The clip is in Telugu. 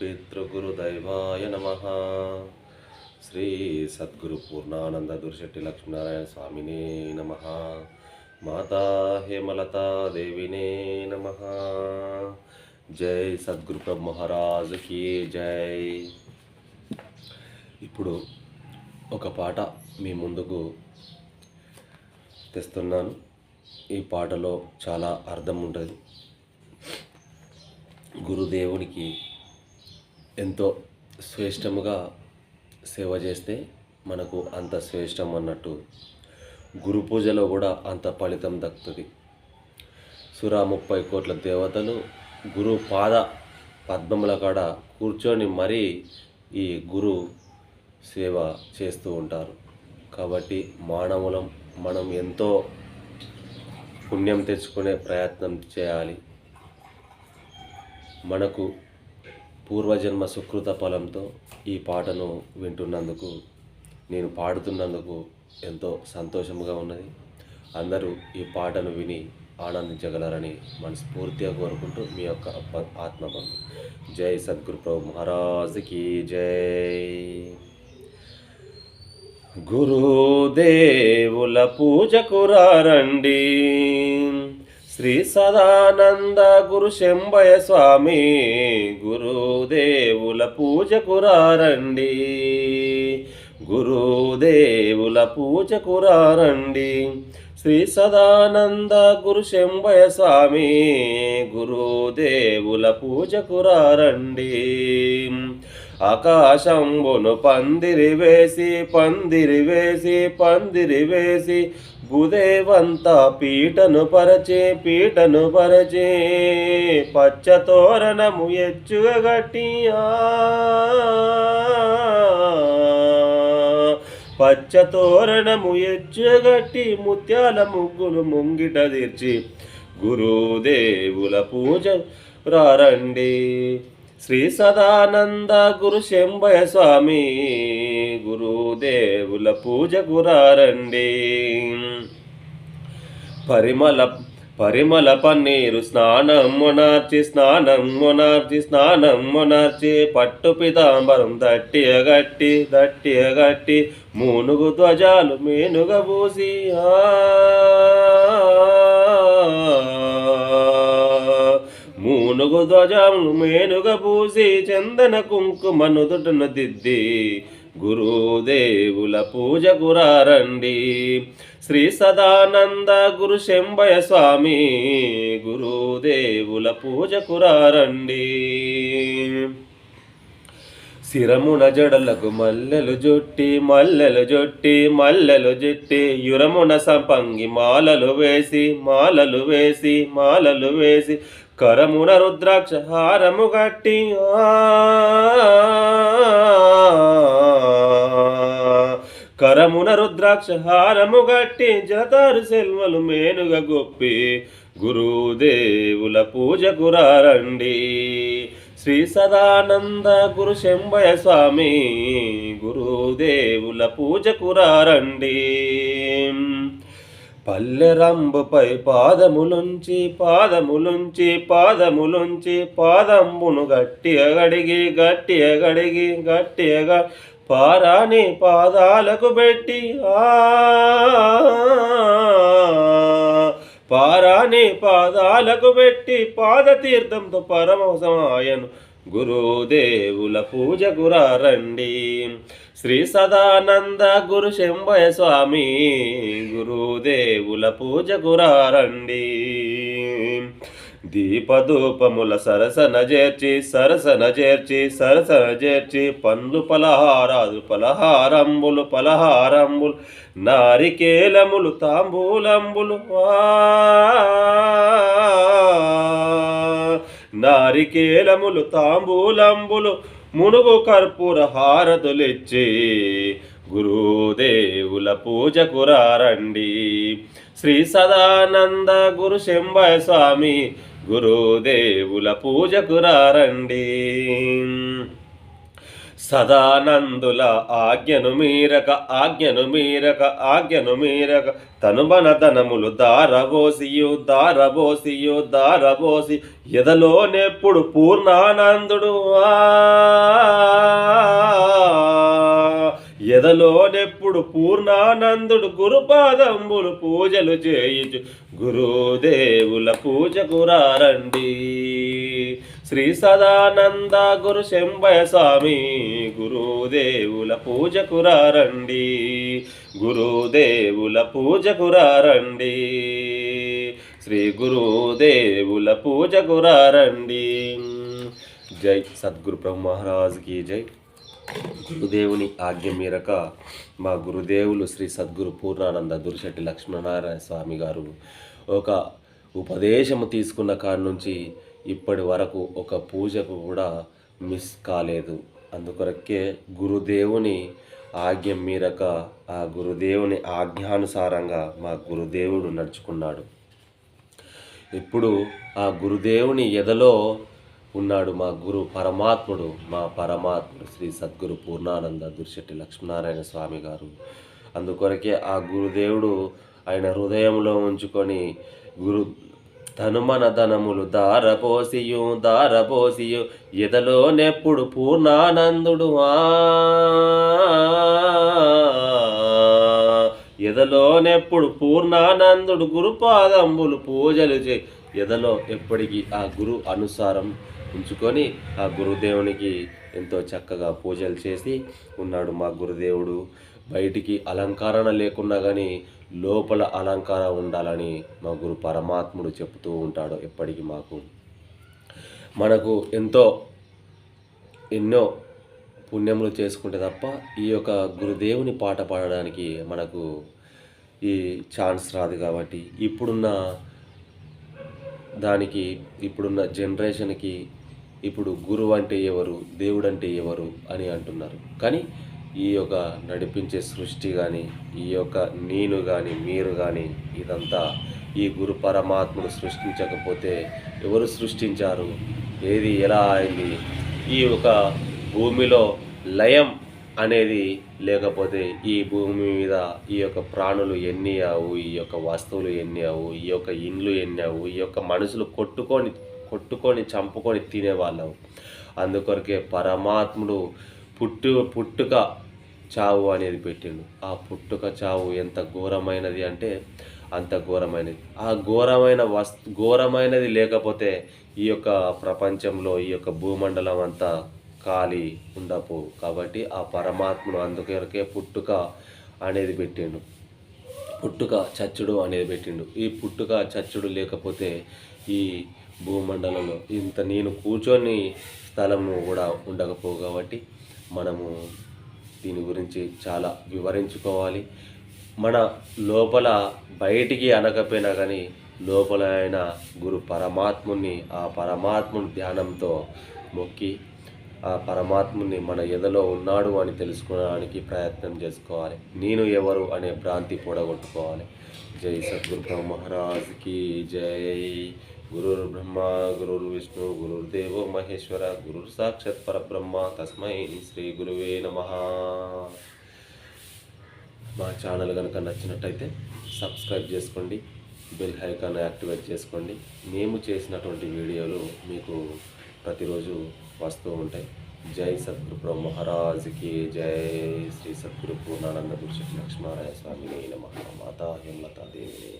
పితృగురుదైవాయ నమ శ్రీ సద్గురు పూర్ణానంద దుర్శెట్టి లక్ష్మీనారాయణ స్వామినే నమ మాతా హేమలతా దేవినే నమ. జై సద్గురు ప్రభు మహారాజుకి జై. ఇప్పుడు ఒక పాట మీ ముందుకు తెస్తున్నాను. ఈ పాటలో చాలా అర్థం ఉంటుంది. గురుదేవునికి ఎంతో శ్రేష్టముగా సేవ చేస్తే మనకు అంత శ్రేష్టం అన్నట్టు గురు పూజలో కూడా అంత ఫలితం దక్కుతుంది. సురా ముప్పై కోట్ల దేవతలు గురు పాద పద్మముల కాడ కూర్చొని మరీ ఈ గురు సేవ చేస్తూ ఉంటారు. కాబట్టి మానవులం మనం ఎంతో పుణ్యం తెచ్చుకునే ప్రయత్నం చేయాలి. మనకు పూర్వజన్మ సుకృత ఫలంతో ఈ పాటను వింటున్నందుకు నేను పాడుతున్నందుకు ఎంతో సంతోషముగా ఉన్నది. అందరూ ఈ పాటను విని ఆనందించగలరని మనస్ఫూర్తిగా కోరుకుంటూ మీ యొక్క ఆత్మబంధు జై సద్గురు ప్రభు మహారాజుకి జై. గురుదేవుల పూజకు రండి శ్రీ సదానంద గురు శంభయ స్వామి గురుదేవుల పూజకు రండి గురుదేవుల పూజకు రండి శ్రీ సదానంద గురు శంభయ స్వామి గురుదేవుల పూజకు రండి ఆకాశంబును పందిరి వేసి పందిరి వేసి పందిరి వేసి భూదేవంత పీటను పరచే పీటను పరచే పచ్చతోరణము ఎచ్చుగా గట్టియా పచ్చతోరణము ఎచ్చగట్టి ముత్యాల ముగ్గులు ముంగిట తీర్చి గురుదేవుల పూజ రారండి. శ్రీ సదానంద గురు శంభయ స్వామి గురుదేవుల పూజ గురారండి పరిమళ పరిమళ పన్నీరు స్నానం మొనార్చి స్నానం మొనార్చి స్నానం మొనార్చి పట్టు పితాంబరం దట్టి అగట్టి దట్టి అగట్టి మూనుగు ధ్వజాలు మేనుగ పూసి మూనుగు ధ్వజాలు మేనుగ పూసి చందన కుంకుమను దుటను దిద్ది గురుదేవుల పూజ గురారండి. శ్రీ సదానంద గురు శంభయ స్వామి గురుదేవుల పూజ కురారండి సిరమున జడలకు మల్లెలు జొట్టి మల్లెలు జొట్టి మల్లెలు జొట్టి యురమున సంపంగి మాలలు వేసి మాలలు వేసి మాలలు వేసి కరమున రుద్రాక్ష హారము గట్టి కరమున రుద్రాక్ష హారము గట్టి జతారు సెల్వలు మేనుగా గొప్పి గురుదేవుల పూజ గురారండి శ్రీ సదానంద గురు శంభయ స్వామి గురుదేవుల పూజ కురారండి పల్లెరంబుపై పాదములుంచి పాదములుంచి పాదములుంచి పాదంబును గట్టి గడిగి గట్టి గడిగి గట్టిగా పారాని పాదాలకు పెట్టి ఆ పారాని పాదాలకు పెట్టి పాదతీర్థంతో పరమసమాయను గురుదేవుల పూజ గురారండి శ్రీ సదానంద గురు శంభయ స్వామి గురుదేవుల పూజ గురారండి దీపధూపముల సరసన చేర్చి సరసన చేర్చి సరసన చేర్చి పండ్లు పలహారాదు పలహారంబులు పలహారంబులు నారికేలములు తాంబూలంబులు నారికేలములు తాంబూలంబులు మునుగు కర్పూర హారతులిచ్చి గురుదేవుల పూజకు కురారండి శ్రీ సదానంద గురు శంభయ స్వామి గురుదేవుల పూజకు రారండి. సదానందుల ఆజ్ఞను మీరక ఆజ్ఞను మీరక ఆజ్ఞను మీరక. తనుబన ధనములు దారబోసియు దారబోసియు దారబోసి ఎదలోనెప్పుడు పూర్ణానందుడు ఆ ఎదలోనెప్పుడు పూర్ణానందుడు గురుపాదంబులు పూజలు చేయుచు గురుదేవుల పూజకు రారండి. శ్రీ సదానంద గురు శంభయ స్వామి గురుదేవుల పూజకు రారండి. గురుదేవుల పూజకు రారండి. శ్రీ గురుదేవుల పూజకు రారండి. జై సద్గురు బ్రహ్మహారాజ్కి జై. గురుదేవుని ఆజ్ఞ మేరక మా గురుదేవులు శ్రీ సద్గురు పూర్ణానంద దురిశెట్టి లక్ష్మీనారాయణ స్వామి గారు ఒక ఉపదేశము తీసుకున్న కాడి నుంచి ఇప్పటి వరకు ఒక పూజకు కూడా మిస్ కాలేదు. అందుకొరకే గురుదేవుని ఆజ్ఞ మీరక ఆ గురుదేవుని ఆజ్ఞానుసారంగా మా గురుదేవుడు నడుచుకున్నాడు. ఇప్పుడు ఆ గురుదేవుని ఎదలో ఉన్నాడు మా గురు పరమాత్ముడు మా పరమాత్ముడు శ్రీ సద్గురు పూర్ణానంద దుర్శెట్టి లక్ష్మీనారాయణ స్వామి గారు. అందుకొరకే ఆ గురుదేవుడు ఆయన హృదయంలో ఉంచుకొని గురు ధనుమన ధనములు దారపోసియు దారపోసియు ఎదలోనెప్పుడు పూర్ణానందుడు ఆ? ఎదలోనెప్పుడు పూర్ణానందుడు గురుపాదంబులు పూజలు చే ఎదలో ఎప్పటికీ ఆ గురు అనుసారం ఉంచుకొని ఆ గురుదేవునికి ఎంతో చక్కగా పూజలు చేసి ఉన్నాడు మా గురుదేవుడు. బయటికి అలంకరణ లేకున్నా కానీ లోపల అలంకారం ఉండాలని మా గురు పరమాత్ముడు చెప్తూ ఉంటాడు ఎప్పటికీ మాకు. మనకు ఎంతో ఎన్నో పుణ్యములు చేసుకుంటే తప్ప ఈ యొక్క గురుదేవుని పాట పాడడానికి మనకు ఈ ఛాన్స్ రాదు కాబట్టి ఇప్పుడున్న దానికి ఇప్పుడున్న జనరేషన్కి ఇప్పుడు గురువు అంటే ఎవరు? దేవుడు అంటే ఎవరు? అని అంటున్నారు. కానీ ఈ యొక్క నడిపించే సృష్టి కానీ ఈ యొక్క నేను కానీ మీరు కానీ ఇదంతా ఈ గురు పరమాత్ముడు సృష్టించకపోతే ఎవరు సృష్టించారు? ఏది ఎలా అయింది? ఈ యొక్క భూమిలో లయం అనేది లేకపోతే ఈ భూమి మీద ఈ యొక్క ప్రాణులు ఎన్ని అవు ఈ యొక్క వస్తువులు ఎన్ని అవు ఈ యొక్క ఇండ్లు ఎన్ని అవు ఈ యొక్క మనుషులు కొట్టుకొని కొట్టుకొని చంపుకొని తినేవాళ్ళం. అందుకొరకే పరమాత్ముడు పుట్టు పుట్టుక చావు అనేది పెట్టిండు. ఆ పుట్టుక చావు ఎంత ఘోరమైనది అంటే అంత ఘోరమైనది. ఆ ఘోరమైన వస్తు ఘోరమైనది లేకపోతే ఈ యొక్క ప్రపంచంలో ఈ యొక్క భూమండలం అంతా ఖాళీ ఉండపు కాబట్టి ఆ పరమాత్ముడు అందుకొరకే పుట్టుక అనేది పెట్టిండు. పుట్టుక చచ్చుడు అనేది పెట్టిండు. ఈ పుట్టుక చచ్చుడు లేకపోతే ఈ భూమండలంలో. ఇంత నేను కూర్చొని స్థలము కూడా ఉండకపో కాబట్టి మనము దీని గురించి చాలా వివరించుకోవాలి. మన లోపల బయటికి అనకపోయినా కానీ లోపల అయిన గురు పరమాత్ముని ఆ పరమాత్ముని ధ్యానంతో మొక్కి ఆ పరమాత్ముని మన ఎదలో ఉన్నాడు అని తెలుసుకోవడానికి ప్రయత్నం చేసుకోవాలి. నేను ఎవరు అనే భ్రాంతి పొడగొట్టుకోవాలి. జై సద్గురు మహారాజ్కి జై. గురుర్ బ్రహ్మ గురుర్ విష్ణు గురుర్దేవో మహేశ్వర గురుర్ సాక్షాత్ పరబ్రహ్మ తస్మై శ్రీ గురువే నమ. మా ఛానల్ కనుక నచ్చినట్టయితే సబ్స్క్రైబ్ చేసుకోండి బెల్ ఐకాన్ యాక్టివేట్ చేసుకోండి. మేము చేసినటువంటి వీడియోలు మీకు ప్రతిరోజు వస్తూ ఉంటాయి. జై సద్గురు మహారాజ్కి జై. శ్రీ సద్గురు పూర్ణానంద గురు లక్ష్మీనారాయణ స్వామి నమ. మాతా హేమలతా దేవి